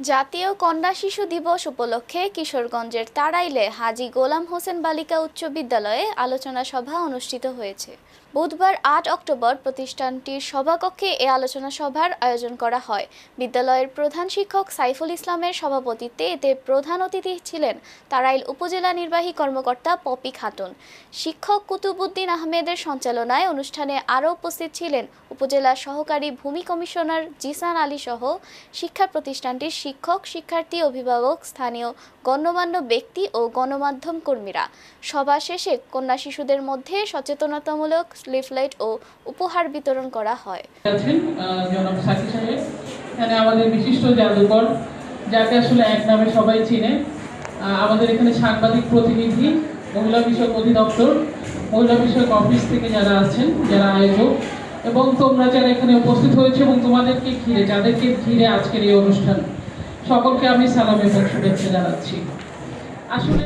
জাতীয় কন্যা শিশু দিবস উপলক্ষে কিশোরগঞ্জের তারাইলে হাজী গোলাম হোসেন বালিকা উচ্চ বিদ্যালয়ে আলোচনা সভা অনুষ্ঠিত হয়েছে। বুধবার আট অক্টোবর প্রতিষ্ঠানটির সভাকক্ষে এ আলোচনা সভার আয়োজন করা হয়। বিদ্যালয়ের প্রধান শিক্ষক সাইফুল ইসলামের সভাপতিত্বে এতে প্রধান অতিথি ছিলেন তারাইল উপজেলা নির্বাহী কর্মকর্তা পপি খাতুন। শিক্ষক কুতুবুদ্দিন আহমেদের সঞ্চালনায় অনুষ্ঠানে আরও উপস্থিত ছিলেন উপজেলা সহকারী ভূমি কমিশনার জিসান আলী সহ শিক্ষা প্রতিষ্ঠানটির শিক্ষক, শিক্ষার্থী, অভিভাবক, স্থানীয় গণ্যমান্য ব্যক্তি ও গণমাধ্যম কর্মীরা। সভা শেষে কন্যা শিশুদের মধ্যে সচেতনতামূলক লিফলেট ও উপহার বিতরণ করা হয়। এখানে আমাদের বিশিষ্ট জাদুকর, যাকে আসলে এক নামে সবাই চিনে আমাদের এখানে সাংবাদিক প্রতিনিধি, মহিলা বিষয়ক অধিদপ্তর, মহিলা বিষয়ক অফিস থেকে যারা আছেন, যারা আয়োজক, এবং তোমরা যারা এখানে উপস্থিত হয়েছে এবং তোমাদেরকে ঘিরে, যাদেরকে ঘিরে আজকের এই অনুষ্ঠান। সকলকে আমি সালাম এবং শুভেচ্ছা জানাচ্ছি। আসলে